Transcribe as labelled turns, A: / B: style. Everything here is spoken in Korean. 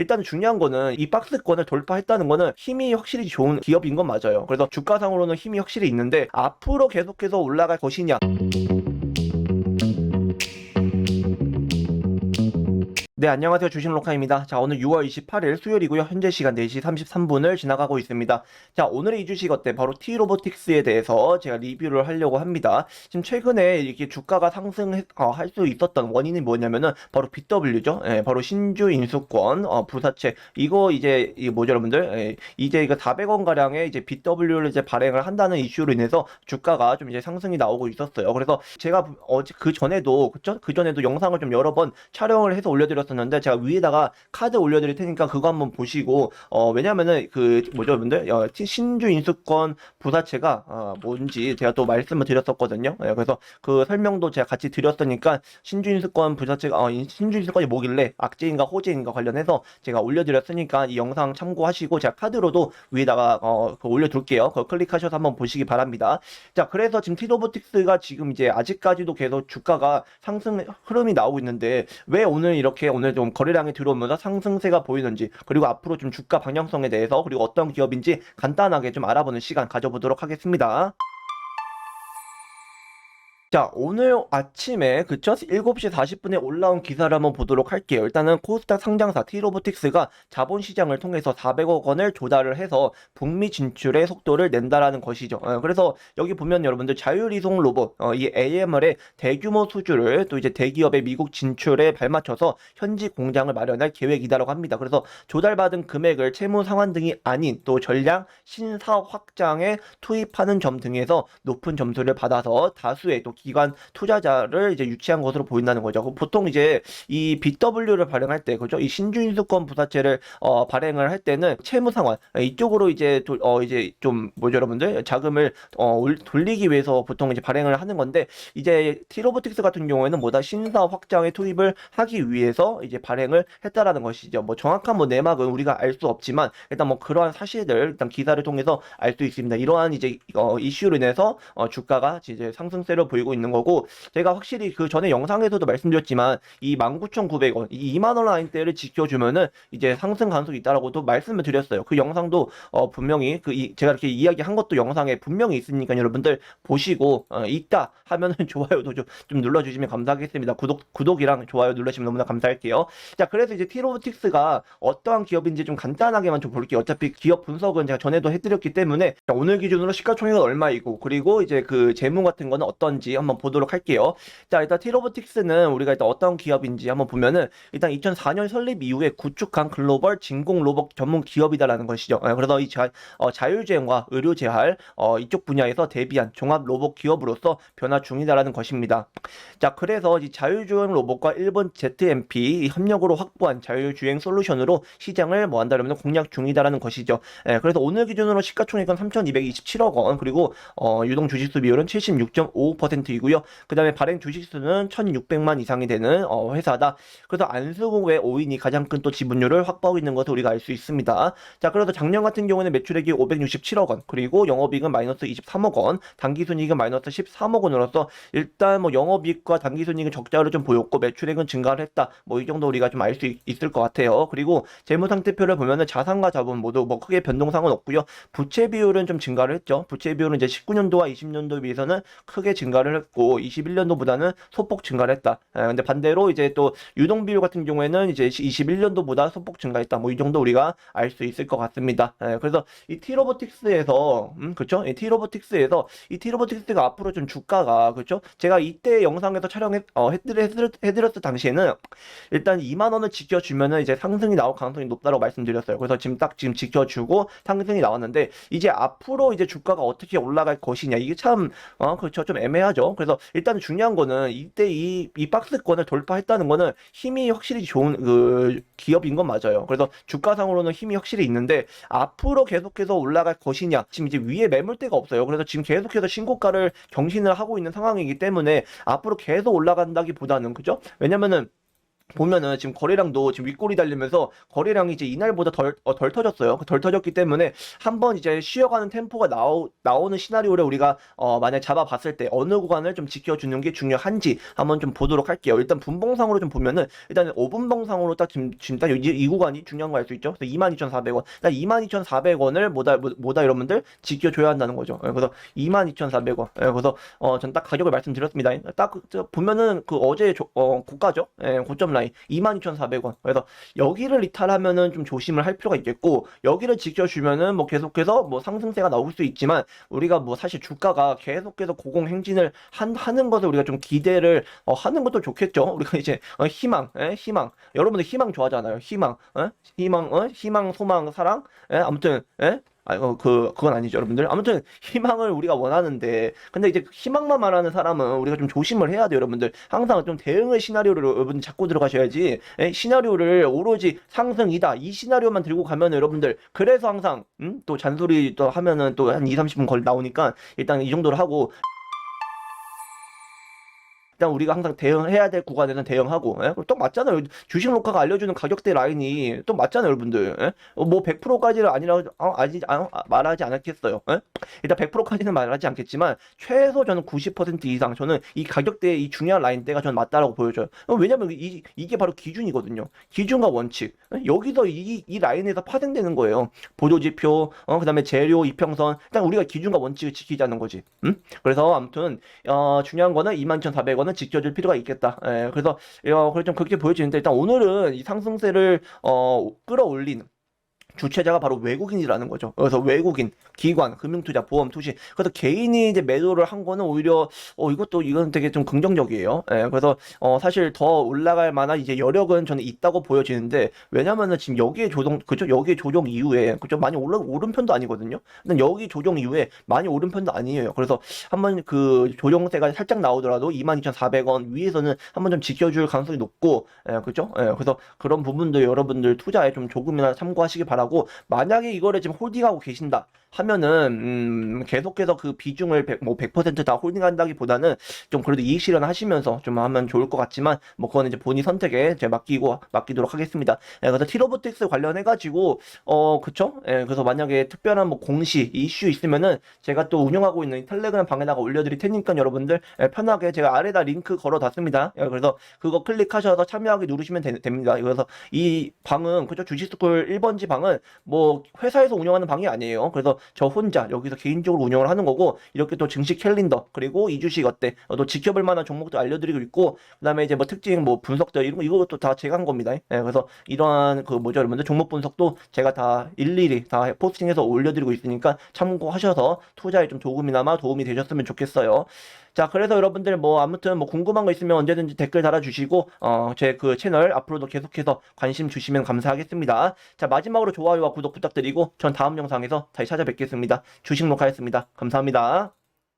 A: 일단 중요한 거는 이 박스권을 돌파했다는 거는 힘이 확실히 좋은 기업인 건 맞아요. 그래서 주가상으로는 힘이 확실히 있는데 앞으로 계속해서 올라갈 것이냐. 네, 안녕하세요. 주식로카입니다. 자, 오늘 6월 28일 수요일이고요. 현재 시간 4시 33분을 지나가고 있습니다. 자, 오늘의 이 주식 어때? 바로 T로보틱스에 대해서 제가 리뷰를 하려고 합니다. 지금 최근에 이렇게 주가가 상승할 수 있었던 원인이 뭐냐면은 바로 BW죠. 예, 바로 신주 인수권, 어, 부사채. 이거 이제, 이 뭐죠, 여러분들? 예, 이제 이거 400원 가량의 이제 BW를 이제 발행을 한다는 이슈로 인해서 주가가 좀 이제 상승이 나오고 있었어요. 그래서 제가 어제 그 전에도? 그 전에도 영상을 좀 여러 번 촬영을 해서 올려드렸 었는데 제가 위에다가 카드 올려드릴 테니까 그거 한번 보시고 어 왜냐면은 그 뭐죠 여러분들? 어, 티- 신주 인수권 부사채가 어, 뭔지 제가 또 말씀을 드렸었거든요. 예, 그래서 그 설명도 제가 같이 드렸으니까 신주 인수권 부사채가 어, 이 신주 인수권이 뭐길래 악재인가 호재인가 관련해서 제가 올려드렸으니까 이 영상 참고하시고 제가 카드로도 위에다가 어, 그거 올려둘게요. 그거 클릭하셔서 한번 보시기 바랍니다. 자 그래서 지금 티로보틱스가 지금 이제 아직까지도 계속 주가가 상승 흐름이 나오고 있는데 왜 오늘 이렇게 오늘 좀 거래량이 들어오면서 상승세가 보이는지 그리고 앞으로 좀 주가 방향성에 대해서 그리고 어떤 기업인지 간단하게 좀 알아보는 시간 가져보도록 하겠습니다. 자, 오늘 아침에 그쵸? 7시 40분에 올라온 기사를 한번 보도록 할게요. 일단은 코스닥 상장사 T로보틱스가 자본시장을 통해서 400억 원을 조달을 해서 북미 진출의 속도를 낸다라는 것이죠. 어, 그래서 여기 보면 여러분들 자율이송 로봇, 어, 이 AMR의 대규모 수주를 또 이제 대기업의 미국 진출에 발맞춰서 현지 공장을 마련할 계획이다라고 합니다. 그래서 조달받은 금액을 채무 상환 등이 아닌 또 전량 신사 확장에 투입하는 점 등에서 높은 점수를 받아서 다수의 또 기관 투자자를 이제 유치한 것으로 보인다는 거죠. 보통 이제 이 BW를 발행할 때 그죠? 이 신주인수권 부사채를 어, 발행을 할 때는 채무 상환 이쪽으로 이제 도, 어 이제 좀 뭐죠 여러분들 자금을 어 올- 돌리기 위해서 보통 이제 발행을 하는 건데 이제 티로보틱스 같은 경우에는 뭐다 신사 확장에 투입을 하기 위해서 이제 발행을 했다라는 것이죠. 뭐 정확한 뭐 내막은 우리가 알 수 없지만 일단 뭐 그러한 사실들 일단 기사를 통해서 알 수 있습니다. 이러한 이제 어, 이슈로 인해서 어, 주가가 이제 상승세를 보이고 있는 거고 제가 확실히 그 전에 영상에서도 말씀드렸지만 이 19,900원 이 2만 원 라인대를 지켜주면은 이제 상승 가능성이 있다라고도 말씀을 드렸어요. 그 영상도 어, 분명히 그 이, 제가 이렇게 이야기한 것도 영상에 분명히 있으니까 여러분들 보시고 어, 있다 하면은 좋아요도 좀, 좀 눌러주시면 감사하겠습니다. 구독 구독이랑 좋아요 눌러주시면 너무나 감사할게요. 자 그래서 이제 티로보틱스가 어떠한 기업인지 좀 간단하게만 좀 볼게요. 어차피 기업 분석은 제가 전에도 해드렸기 때문에 자, 오늘 기준으로 시가총액은 얼마이고 그리고 이제 그 재무 같은 거는 어떤지 한번 보도록 할게요. 자 일단 티로보틱스는 우리가 일단 어떤 기업인지 한번 보면은 일단 2004년 설립 이후에 구축한 글로벌 진공 로봇 전문 기업이다라는 것이죠. 예, 그래서 이 자, 어, 자율주행과 의료재활 어, 이쪽 분야에서 대비한 종합 로봇 기업으로서 변화 중이다라는 것입니다. 자 그래서 이 자율주행 로봇과 일본 ZMP 이 협력으로 확보한 자율주행 솔루션으로 시장을 뭐 한다면 공략 중이다라는 것이죠. 예, 그래서 오늘 기준으로 시가총액은 3,227억 원 그리고 어, 유동 주식수 비율은 76.55%이고요. 그 다음에 발행 주식수는 1,600만 이상이 되는 어, 회사다. 그래서 안수공의 5인이 가장 큰 또 지분율을 확보하고 있는 것을 우리가 알 수 있습니다. 자, 그래서 작년 같은 경우에는 매출액이 567억 원, 그리고 영업이익은 마이너스 23억 원, 당기순이익은 마이너스 13억 원으로서 일단 뭐 영업이익과 당기순이익은 적자를 좀 보였고 매출액은 증가를 했다. 뭐 이 정도 우리가 좀 알 수 있을 것 같아요. 그리고 재무상태표를 보면은 자산과 자본 모두 뭐 크게 변동상은 없고요. 부채 비율은 좀 증가를 했죠. 부채 비율은 이제 19년도와 20년도에 비해서는 크게 증가를 했고 21년도보다는 소폭 증가를 했다. 예, 근데 반대로 이제 또 유동 비율 같은 경우에는 이제 21년도보다 소폭 증가했다. 뭐 이 정도 우리가 알 수 있을 것 같습니다. 예, 그래서 이 T로보틱스에서 음 그렇죠? 이 T로보틱스에서 이 T로보틱스가 앞으로 좀 주가가 그렇죠? 제가 이때 영상에서 촬영해 어, 해드렸, 해드렸을 당시에는 일단 2만 원을 지켜주면은 이제 상승이 나올 가능성이 높다고 말씀드렸어요. 그래서 지금 딱 지금 지켜주고 상승이 나왔는데 이제 앞으로 이제 주가가 어떻게 올라갈 것이냐 이게 참 어, 그렇죠 좀 애매하죠. 그래서 일단 중요한 거는 이때 이, 이 박스권을 돌파했다는 거는 힘이 확실히 좋은 그 기업인 건 맞아요. 그래서 주가상으로는 힘이 확실히 있는데 앞으로 계속해서 올라갈 것이냐 지금 이제 위에 매물대가 없어요. 그래서 지금 계속해서 신고가를 경신을 하고 있는 상황이기 때문에 앞으로 계속 올라간다기보다는 그죠? 왜냐면은 보면은 지금 거래량도 지금 윗골이 달리면서 거래량이 이제 이날보다 덜, 어, 덜 터졌어요. 덜 터졌기 때문에 한번 이제 쉬어가는 템포가 나오, 나오는 시나리오를 우리가 어, 만약 잡아봤을 때 어느 구간을 좀 지켜주는 게 중요한지 한번 좀 보도록 할게요. 일단 분봉상으로 좀 보면은 일단 5분봉상으로 딱 지금, 지금 딱 이, 이 구간이 중요한 거 알 수 있죠. 그래서 22,400원. 딱 22,400원을 뭐다, 뭐- 뭐다 여러분들 지켜줘야 한다는 거죠. 예, 그래서 22,400원. 예, 그래서 어, 전 딱 가격을 말씀드렸습니다. 딱 그- 저 보면은 그 어제 조, 어, 고가죠. 예, 고점 라인 22,400원. 그래서 여기를 이탈하면은 좀 조심을 할 필요가 있겠고 여기를 지켜주면은 뭐 계속해서 뭐 상승세가 나올 수 있지만 우리가 뭐 사실 주가가 계속해서 고공 행진을 한, 하는 것을 우리가 좀 기대를 어, 하는 것도 좋겠죠. 우리가 이제 어, 희망, 예, 희망. 여러분들 희망 좋아하잖아요. 희망, 어? 희망, 어? 희망, 소망, 사랑. 예, 아무튼 예? 아, 어, 그, 그건 아니죠, 여러분들. 아무튼, 희망을 우리가 원하는데, 근데 이제 희망만 말하는 사람은 우리가 좀 조심을 해야 돼요, 여러분들. 항상 좀 대응의 시나리오를 여러분 잡고 들어가셔야지, 예, 시나리오를 오로지 상승이다, 이 시나리오만 들고 가면 여러분들, 그래서 항상, 음? 또 잔소리 또 하면은 또 한 2, 30분 걸 나오니까, 일단 이 정도로 하고, 일단 우리가 항상 대응해야 될 구간에는 대응하고 예? 또 맞잖아요 주식 녹화가 알려주는 가격대 라인이 또 맞잖아요 여러분들 예? 어, 뭐 100%까지는 아니라 어, 아직 아, 아, 말하지 않았겠어요 예? 일단 100%까지는 말하지 않겠지만 최소 저는 90% 이상 저는 이 가격대 이 중요한 라인대가 저는 맞다라고 보여져요 어, 왜냐면 이, 이게 바로 기준이거든요 기준과 원칙 예? 여기서 이, 이 라인에서 파생되는 거예요 보조지표 어, 그 다음에 재료 이평선 일단 우리가 기준과 원칙을 지키자는 거지 음? 그래서 아무튼 어, 중요한 거는 22,400원 은 지켜줄 필요가 있겠다. 예, 그래서 어, 그래 좀 그렇게 보여지는데 일단 오늘은 이 상승세를 어, 끌어올린 주체자가 바로 외국인이라는 거죠. 그래서 외국인, 기관, 금융투자, 보험, 투시. 그래서 개인이 이제 매도를 한 거는 오히려 어 이것도 이건 되게 좀 긍정적이에요. 예, 그래서 어 사실 더 올라갈 만한 이제 여력은 저는 있다고 보여지는데 왜냐면은 지금 여기에 조정 그죠? 여기에 조정 이후에 그죠? 많이 올라 오른 편도 아니거든요. 근데 여기 조정 이후에 많이 오른 편도 아니에요. 그래서 한번 그 조정세가 살짝 나오더라도 22,400원 위에서는 한번 좀 지켜줄 가능성이 높고 예, 그죠? 예, 그래서 그런 부분들 여러분들 투자에 좀 조금이나 참고하시기 바라고 만약에 이거를 지금 홀딩하고 계신다 하면은 음, 계속해서 그 비중을 100, 뭐 100%다 홀딩한다기보다는 좀 그래도 이익 실현하시면서 좀 하면 좋을 것 같지만 뭐 그거는 이제 본인 선택에 제가 맡기고 맡기도록 하겠습니다. 예, 그래서 티로보틱스 관련해 가지고 어 그쵸? 예, 그래서 만약에 특별한 뭐 공시 이슈 있으면은 제가 또 운영하고 있는 이 텔레그램 방에다가 올려드릴 테니까 여러분들 예, 편하게 제가 아래다 링크 걸어놨습니다. 예, 그래서 그거 클릭하셔서 참여하기 누르시면 되, 됩니다. 그래서 이 방은 그죠? 주식스쿨 1번지 방은 뭐 회사에서 운영하는 방이 아니에요. 그래서 저 혼자 여기서 개인적으로 운영을 하는 거고 이렇게 또 증식 캘린더 그리고 이 주식 어때? 어, 또 지켜볼 만한 종목도 알려드리고 있고 그다음에 이제 뭐 특징 뭐 분석들 이런 거 이것도 다 제가 한 겁니다. 예, 그래서 이러한 그 뭐죠 여러분들 종목 분석도 제가 다 일일이 다 포스팅해서 올려드리고 있으니까 참고하셔서 투자에 좀 조금이나마 도움이 되셨으면 좋겠어요. 자, 그래서 여러분들 뭐 아무튼 뭐 궁금한 거 있으면 언제든지 댓글 달아주시고 어, 제 그 채널 앞으로도 계속해서 관심 주시면 감사하겠습니다. 자, 마지막으로 좋아요와 구독 부탁드리고 전 다음 영상에서 다시 찾아뵙겠습니다. 주식 녹화했습니다. 감사합니다.